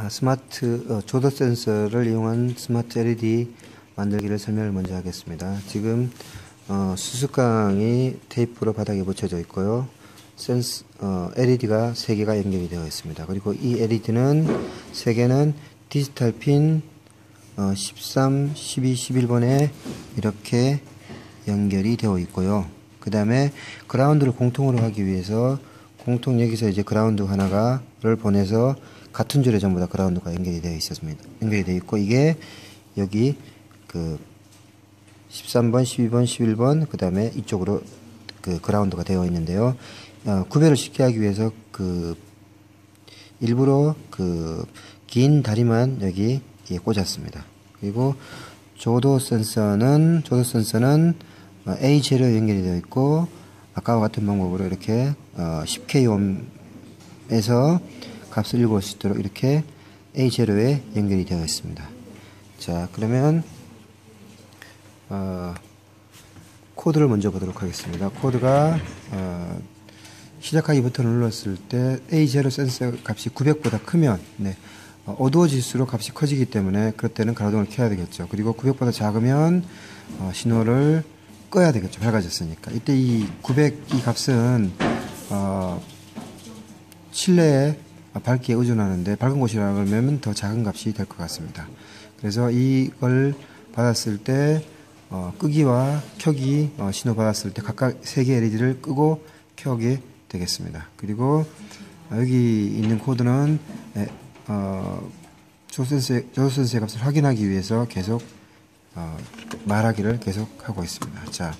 아, 스마트 어, 조도 센서를 이용한 스마트 LED 만들기를 설명을 먼저 하겠습니다. 지금 어, 수습강이 테이프로 바닥에 붙여져 있고요. 센스, 어, LED가 3개가 연결이 되어 있습니다. 그리고 이 LED는 3개는 디지털 핀 어, 13, 12, 11번에 이렇게 연결이 되어 있고요. 그 다음에 그라운드를 공통으로 하기 위해서 공통 여기서 이제 그라운드 하나가를 보내서 같은 줄에 전부 다 그라운드가 연결이 되어 있었습니다. 연결이 되어 있고 이게 여기 그 13번, 12번, 11번 그 다음에 이쪽으로 그 그라운드가 되어 있는데요. 어, 구별을 쉽게 하기 위해서 그 일부러 그 긴 다리만 여기 꽂았습니다. 그리고 조도 센서는 조도 센서는 어, A 제로 연결이 되어 있고 아까와 같은 방법으로 이렇게 어, 10kΩ에서 값을 읽을 수 있도록 이렇게 A 제로에 연결이 되어 있습니다. 자 그러면 어, 코드를 먼저 보도록 하겠습니다. 코드가 어, 시작하기 버튼을 눌렀을 때 A0 센서 값이 900보다 크면 네, 어, 어두워질수록 값이 커지기 때문에 그럴 때는 가로등을 켜야 되겠죠. 그리고 900보다 작으면 어, 신호를 꺼야 되겠죠. 밝아졌으니까. 이때 이 900 이 값은 어, 실내에 밝기에 의존하는데 밝은 곳이라면 더 작은 값이 될 것 같습니다. 그래서 이걸 받았을 때 어, 끄기와 켜기 어, 신호 받았을 때 각각 3개 LED를 끄고 켜게 되겠습니다. 그리고 어, 여기 있는 코드는 에, 어, 조선세, 조선세 값을 확인하기 위해서 계속 어, 말하기를 계속 하고 있습니다. 자,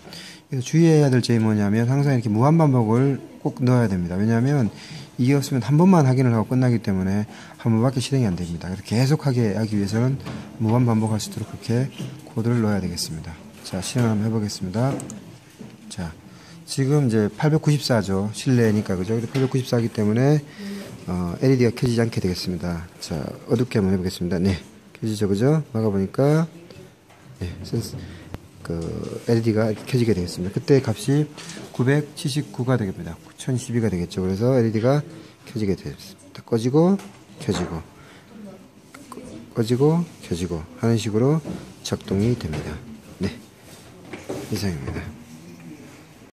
주의해야 될 점이 뭐냐면 항상 이렇게 무한 반복을 꼭 넣어야 됩니다. 왜냐하면 이게 없으면 한 번만 확인을 하고 끝나기 때문에 한 번밖에 실행이 안 됩니다. 그래서 계속하게 하기 위해서는 무한 반복할 수 있도록 그렇게 코드를 넣어야 되겠습니다. 자, 실행 한번 해보겠습니다. 자, 지금 이제 894죠. 실내니까, 그죠? 894이기 때문에, 어, LED가 켜지지 않게 되겠습니다. 자, 어둡게 한번 해보겠습니다. 네. 켜지죠, 그죠? 막아보니까, 네, 센스, 그, LED가 켜지게 되겠습니다. 그때 값이 979가 되겠습니다. 9012가 되겠죠. 그래서 LED가 켜지게 되겠습니다. 꺼지고, 켜지고, 꺼지고, 켜지고 하는 식으로 작동이 됩니다. 네. 이상입니다.